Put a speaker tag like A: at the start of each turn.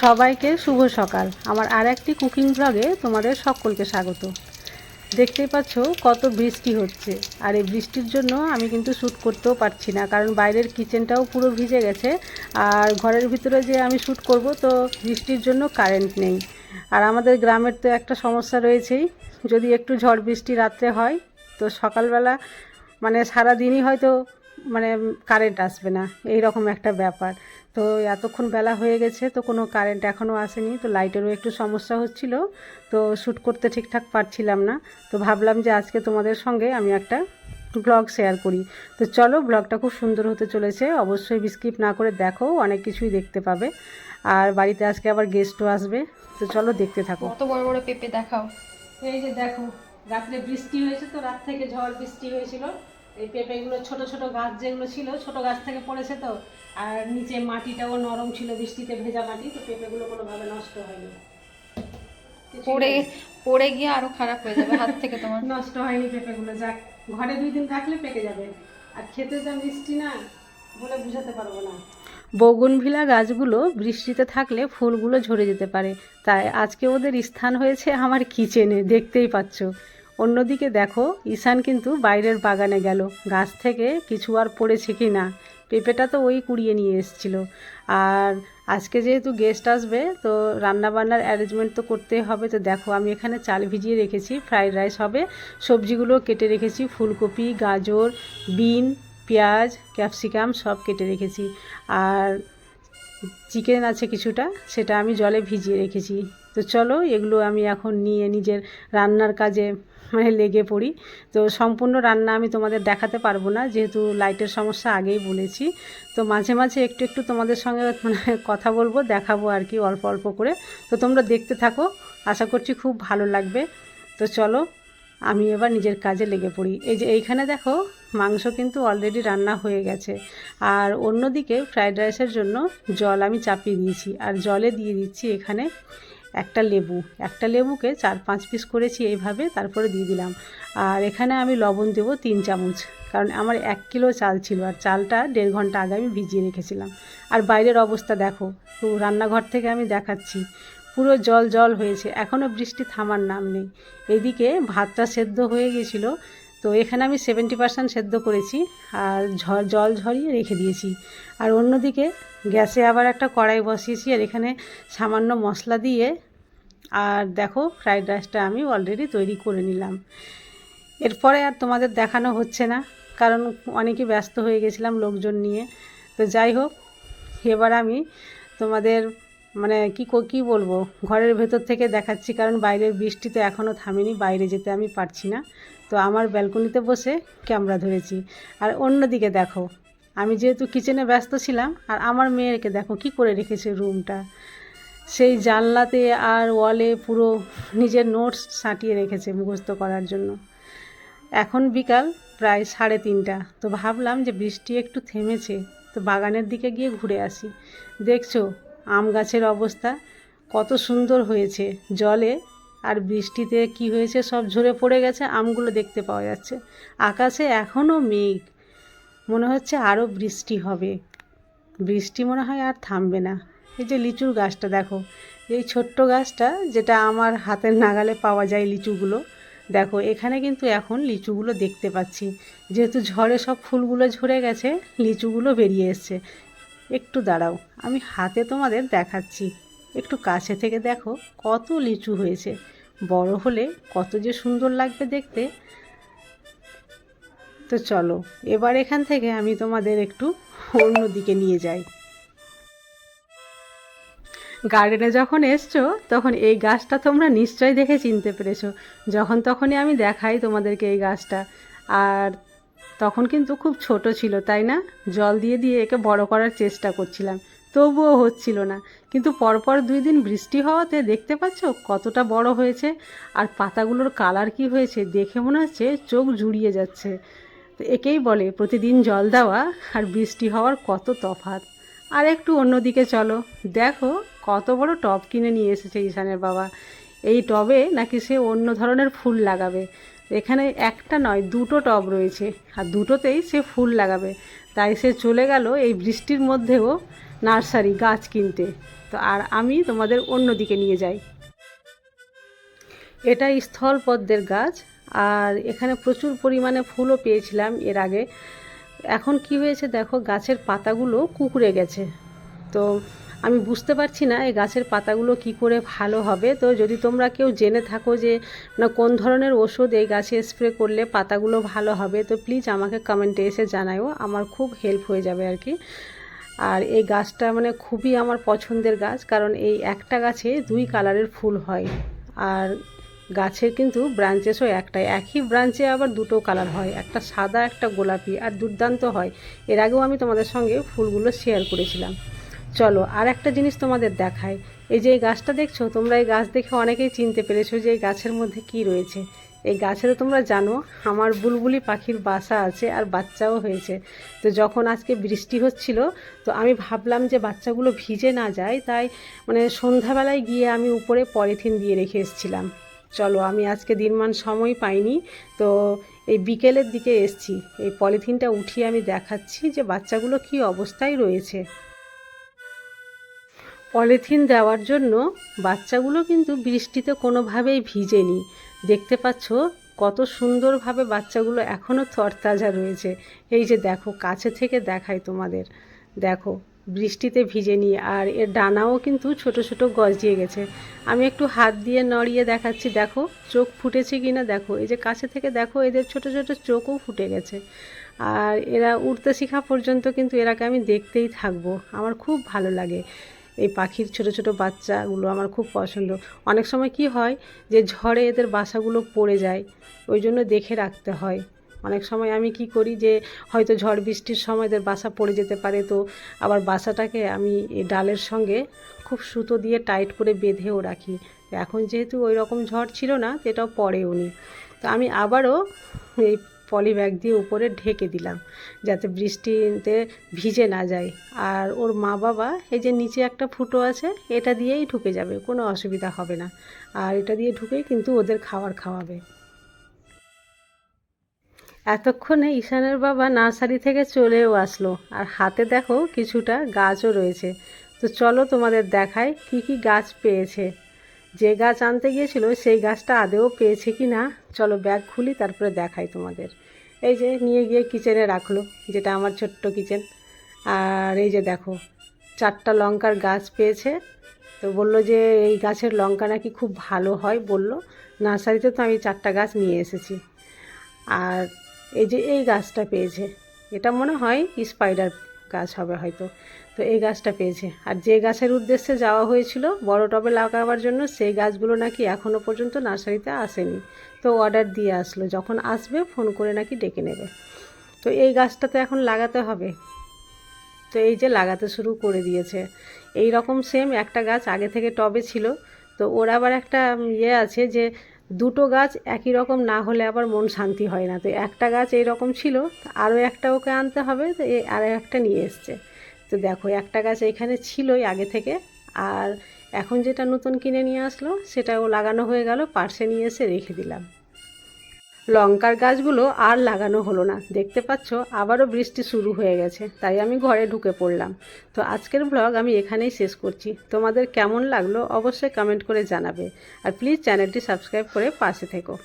A: সবাইকে শুভ সকাল। আমার আর একটি কুকিং ব্লগে তোমাদের সকলকে স্বাগত। দেখতেই পাচ্ছ কত বৃষ্টি হচ্ছে। আর এই বৃষ্টির জন্য আমি কিন্তু শ্যুট করতেও পারছি না, কারণ বাইরের কিচেনটাও পুরো ভিজে গেছে। আর ঘরের ভিতরে যে আমি শ্যুট করব, তো বৃষ্টির জন্য কারেন্ট নেই। আর আমাদের গ্রামের তো একটা সমস্যা রয়েছেই। যদি একটু ঝড় বৃষ্টি রাত্রে হয়, তো সকালবেলা মানে সারা দিনই হয়তো মানে কারেন্ট আসবে না এই রকম একটা ব্যাপার। তো এতক্ষণ বেলা হয়ে গেছে তো কোনো কারেন্ট এখনও আসেনি তো লাইটেরও একটু সমস্যা হচ্ছিল তো শ্যুট করতে ঠিকঠাক পারছিলাম না। তো ভাবলাম যে আজকে তোমাদের সঙ্গে আমি একটা ব্লগ শেয়ার করি। তো চলো ব্লগটা খুব সুন্দর হতে চলেছে অবশ্যই বিস্কিপ না করে দেখো অনেক কিছুই দেখতে পাবে। আর বাড়িতে আজকে আবার গেস্টও আসবে তো চলো দেখতে থাকো।
B: কত বড় বড় পেঁপে দেখাও।
A: এই যে দেখো রাত্রে বৃষ্টি হয়েছে তো রাত থেকে ঝড় বৃষ্টি হয়েছিল। এই পেঁপেগুলো ছোট ছোট গাছ যেগুলো ছিল ছোট গাছ থেকে পড়েছে তো। আর নিচে মাটিটাও নরম ছিল বৃষ্টিতে ভেজা মাটি তো পেঁপেগুলো কোনোভাবে নষ্ট হয়নি।
B: পড়ে পড়ে গিয়ে আরও খারাপ হয়ে যাবে হাত থেকে তোমার।
A: নষ্ট হয়নি পেঁপেগুলো যাক। ঘরে দুই দিন রাখলে পেকে যাবে। আর খেতে যা মিষ্টি না বলে বুঝাতে পারব না। বৌগুনভিলা গাছগুলো বৃষ্টিতে থাকলে ফুলগুলো ঝরে যেতে পারে। তাই আজকে ওদের স্থান হয়েছে আমার কিচেনে দেখতেই পাচ্ছ। অন্যদিকে দেখো, ঈশান কিন্তু বাইরের বাগানে গেল। গাছ থেকে কিছু আর পড়েছে কি না? পেঁপেটা তো ওই কুড়িয়ে নিয়ে এসেছিল। আর আজকে যেহেতু গেস্ট আসবে, তো রান্নাবান্নার অ্যারেঞ্জমেন্ট তো করতেই হবে। তো দেখো, আমি এখানে চাল ভিজিয়ে রেখেছি ফ্রাইড রাইস হবে। সবজিগুলো কেটে রেখেছি, ফুলকপি, গাজর, বিন, পেঁয়াজ ক্যাপসিকাম সব কেটে রেখেছি। আর চিকেন আছে কিছুটা, সেটা আমি জলে ভিজিয়ে রেখেছি। তো চলো, এগুলো আমি এখন নিয়ে নিজের রান্নার কাজে মানে লেগে পড়ি। তো সম্পূর্ণ রান্না আমি তোমাদের দেখাতে পারব না, যেহেতু লাইটের সমস্যা আগেই বলেছি। তো মাঝে মাঝে একটু একটু তোমাদের সঙ্গে মানে কথা বলব, দেখাবো আর কি অল্প অল্প করে। তো তোমরা দেখতে থাকো, আশা করছি খুব ভালো লাগবে। তো চলো, আমি এবার নিজের কাজে লেগে পড়ি। এই যে এইখানে দেখো, মাংস কিন্তু অলরেডি রান্না হয়ে গেছে। আর অন্যদিকে ফ্রাইড রাইসের জন্য জল আমি চাপিয়ে দিয়েছি। আর জলে দিয়ে দিচ্ছি এখানে একটা লেবু, একটা লেবুকে চার পাঁচ পিস করেছি এইভাবে, তারপরে দিয়ে দিলাম। আর এখানে আমি লবণ দেবো তিন চামচ, কারণ আমার এক কিলো চাল ছিল আর চালটা দেড় ঘণ্টা আগে আমি ভিজিয়ে রেখেছিলাম। আর বাইরের অবস্থা দেখো তো রান্নাঘর থেকে আমি দেখাচ্ছি। পুরো জল জল হয়েছে এখনও বৃষ্টি থামার নাম নেই। এদিকে ভাতটা সেদ্ধ হয়ে গিয়েছিল তো এখানে আমি সেভেন্টি পার্সেন্ট সেদ্ধ করেছি, আর জল ঝরিয়ে রেখে দিয়েছি। আর অন্যদিকে গ্যাসে আবার একটা কড়াই বসিয়েছি আর এখানে সামান্য মশলা দিয়ে। আর দেখো, ফ্রাইড রাইসটা আমি অলরেডি তৈরি করে নিলাম। এরপরে আর তোমাদের দেখানো হচ্ছে না, কারণ অনেকই ব্যস্ত হয়ে গেছিলাম লোকজন নিয়ে। তো যাই হোক, এবার আমি তোমাদের মানে কি কো- কি বলব, ঘরের ভেতর থেকে দেখাচ্ছি, কারণ বাইরের বৃষ্টি তো এখনও থামেনি, বাইরে যেতে আমি পারছি না। তো আমার ব্যালকনিতে বসে ক্যামেরা ধরেছি। আর অন্যদিকে দেখো আমি যেহেতু কিচেনে ব্যস্ত ছিলাম, আর আমার মেয়েকে দেখো কি করে রেখেছে রুমটা সেই জানলাতে আর ওয়ালে পুরো নিজের নোটস সাঁটিয়ে রেখেছে মুখস্থ করার জন্য। এখন বিকাল প্রায় সাড়ে তিনটা, তো ভাবলাম যে বৃষ্টি একটু থেমেছে, তো বাগানের দিকে গিয়ে ঘুরে আসি। দেখছ, আম গাছের অবস্থা কত সুন্দর হয়েছে, জলে আর বৃষ্টিতে কি হয়েছে সব ঝরে পড়ে গেছে, আমগুলো দেখতে পাওয়া যাচ্ছে। আকাশে এখনও মেঘ মনে হচ্ছে আরও বৃষ্টি হবে। বৃষ্টি মনে হয় আর থামবে না। এই যে লিচুর গাছটা দেখো, এই ছোট্ট গাছটা যেটা আমার হাতের নাগালে পাওয়া যায় লিচুগুলো, দেখো এখানে কিন্তু এখন লিচুগুলো দেখতে পাচ্ছি। যেহেতু ঝড়ে সব ফুলগুলো ঝরে গেছে, লিচুগুলো বেরিয়ে এসছে। একটু দাঁড়াও, আমি হাতে তোমাদের দেখাচ্ছি। একটু কাছে থেকে দেখো কত লিচু হয়েছে। বড় হলে কত যে সুন্দর লাগবে দেখতে। তো চলো, এবার এখান থেকে আমি তোমাদের একটু অন্য দিকে নিয়ে যাই। গার্ডেনে যখন এসছো, তখন এই গাছটা তোমরা নিশ্চয়ই দেখে চিনতে পেরেছ। যখন তখনই আমি দেখাই তোমাদেরকে এই গাছটা। আর তখন কিন্তু খুব ছোট ছিল, তাই না? জল দিয়ে দিয়ে একে বড় করার চেষ্টা করছিলাম, তবুও হচ্ছিল না। কিন্তু পরপর দুই দিন বৃষ্টি হওয়াতে দেখতে পাচ্ছ কতটা বড় হয়েছে, আর পাতাগুলোর কালার কি হয়েছে দেখে মনে হচ্ছে চোখ জুড়িয়ে যাচ্ছে। তো একেই বলে, প্রতিদিন জল দেওয়া আর বৃষ্টি হওয়ার কত তফাৎ। আর একটু অন্যদিকে চলো। দেখো, কত বড় টব কিনে নিয়ে এসেছে ঈশানের বাবা। এই টবে নাকি সে অন্য ধরনের ফুল লাগাবে। এখানে একটা নয়, দুটো টব রয়েছে। আর দুটোতেই সে ফুল লাগাবে। তাই সে চলে গেল এই বৃষ্টির মধ্যেও নার্সারি গাছ কিনতে। তো আর আমি তোমাদের অন্য দিকে নিয়ে যাই। এটা স্থল পদ্মের গাছ। আর এখানে প্রচুর পরিমাণে ফুলও পেয়েছিলাম এর আগে। এখন কি হয়েছে দেখো, গাছের পাতাগুলো কুকুরে গেছে। তো আমি বুঝতে পারছি না এই গাছের পাতাগুলো কি করে ভালো হবে। তো যদি তোমরা কেউ জেনে থাকো যে, না কোন ধরনের ওষুধ এই গাছে স্প্রে করলে পাতাগুলো ভালো হবে, তো প্লিজ আমাকে কমেন্টে এসে জানায়ও, আমার খুব হেল্প হয়ে যাবে আর কি। আর এই গাছটা মানে খুবই আমার পছন্দের গাছ, কারণ এই একটা গাছে দুই কালারের ফুল হয়। আর গাছের কিন্তু ব্রাঞ্চেসও একটাই। একই ব্রাঞ্চে আবার দুটো কালার হয়, একটা সাদা, একটা গোলাপি, আর দুর্দান্ত হয়। এর আগেও আমি তোমাদের সঙ্গে ফুলগুলো শেয়ার করেছিলাম। চলো, আর একটা জিনিস তোমাদের দেখায় এই যে এই গাছটা দেখছ, তোমরা এই গাছ দেখে অনেকেই চিনতে পেরেছ যে এই গাছের মধ্যে কি রয়েছে। এই গাছেরও তোমরা জানো, আমার বুলবুলি পাখির বাসা আছে আর বাচ্চাও হয়েছে। তো যখন আজকে বৃষ্টি হচ্ছিল, তো আমি ভাবলাম যে বাচ্চাগুলো ভিজে না যায়, তাই মানে সন্ধ্যাবেলায় গিয়ে আমি উপরে পলিথিন দিয়ে রেখে এসেছিলাম। চলো, আমি আজকে দিনমান সময় পাইনি, তো এই বিকেলের দিকে এসছি। এই পলিথিনটা উঠিয়ে আমি দেখাচ্ছি যে বাচ্চাগুলো কি অবস্থায় রয়েছে। পলিথিন দেওয়ার জন্য বাচ্চাগুলো কিন্তু বৃষ্টিতে কোনোভাবেই ভিজেনি। দেখতে পাচ্ছ কত সুন্দরভাবে বাচ্চাগুলো এখনও তরতাজা রয়েছে। এই যে দেখো, কাছে থেকে দেখাই তোমাদের। দেখো বৃষ্টিতে ভিজে নিয়ে, আর এর ডানাও কিন্তু ছোট ছোট গজিয়ে গেছে। আমি একটু হাত দিয়ে নড়িয়ে দেখাচ্ছি, দেখো, চোখ ফুটেছে কি না দেখো। এই যে কাছে থেকে দেখো, এদের ছোট ছোট চোখও ফুটে গেছে। আর এরা উড়তে শেখা পর্যন্ত কিন্তু এরাকে আমি দেখতেই থাকব। আমার খুব ভালো লাগে। এই পাখির ছোট ছোট বাচ্চাগুলো আমার খুব পছন্দ। অনেক সময় কি হয় যে ঝড়ে এদের বাসাগুলো পড়ে যায়, ওই জন্য দেখে রাখতে হয়। অনেক সময় আমি কি করি যে, হয়তো ঝড় বৃষ্টির সময় এদের বাসা পড়ে যেতে পারে, তো আবার বাসাটাকে আমি ডালের সঙ্গে খুব সুতো দিয়ে টাইট করে বেঁধেও রাখি। এখন যেহেতু ওই রকম ঝড় ছিল না, তো এটাও পড়েও নি। তো আমি আবারও এই পলি ব্যাগ দিয়ে উপরে ঢেকে দিলাম, যাতে বৃষ্টিতে ভিজে না যায়। আর ওর মা বাবা, এই যে নিচে একটা ফুটো আছে, এটা দিয়েই ঢুকে যাবে, কোনো অসুবিধা হবে না। আর এটা দিয়ে ঢুকেই কিন্তু ওদের খাবার খাওয়াবে। এতক্ষণে ঈশানের বাবা নার্সারি থেকে চলেও আসলো। আর হাতে দেখো কিছুটা গাছও রয়েছে। তো চলো তোমাদের দেখায় কি কি গাছ পেয়েছে। যে গাছ আনতে গিয়েছিল সেই গাছটা আদেও পেয়েছে কি না চলো ব্যাগ খুলি, তারপরে দেখাই তোমাদের। এই যে নিয়ে গিয়ে কিচেনে রাখল, যেটা আমার ছোট্ট কিচেন। আর এই যে দেখো, চারটা লঙ্কার গাছ পেয়েছে। তো বলল যে এই গাছের লঙ্কা নাকি খুব ভালো হয় বলল। নার্সারিতে তো আমি চারটা গাছ নিয়ে এসেছি। আর এই যে এই গাছটা পেয়েছে। এটা মনে হয় স্পাইডার গাছ হবে হয়তো। তো এই গাছটা পেয়েছে। আর যে গাছের উদ্দেশ্যে যাওয়া হয়েছিল বড় টবে লাগাবার জন্য, সেই গাছগুলো নাকি এখনও পর্যন্ত নার্সারিতে আসেনি। তো অর্ডার দিয়ে আসলো। যখন আসবে, ফোন করে নাকি ডেকে নেবে। তো এই গাছটা তো এখন লাগাতে হবে। তো এই যে লাগাতে শুরু করে দিয়েছে। এই রকম সেম একটা গাছ আগে থেকে টবে ছিল। তো ওর আবার একটা ইয়ে আছে যে দুটো গাছ একই রকম না হলে আবার মন শান্তি হয় না। তো একটা গাছ এইরকম ছিল আরও একটা ওকে আনতে হবে, তো এই আরও একটা নিয়ে এসছে। তো দেখো, একটা গাছ এখানে ছিলই আগে থেকে, আর এখন যেটা নতুন কিনে নিয়ে আসলো, সেটাও লাগানো হয়ে গেল, পার্সে নিয়ে এসে রেখে দিলাম। লঙ্কার গাছগুলো আর লাগানো হলো না। দেখতে পাচ্ছ, আবারও বৃষ্টি শুরু হয়ে গেছে, তাই আমি ঘরে ঢুকে পড়লাম। তো আজকের ব্লগ আমি এখানেই শেষ করছি। তোমাদের কেমন লাগল অবশ্যই কমেন্ট করে জানাবে। আর প্লিজ চ্যানেলটি সাবস্ক্রাইব করে পাশে থেকো।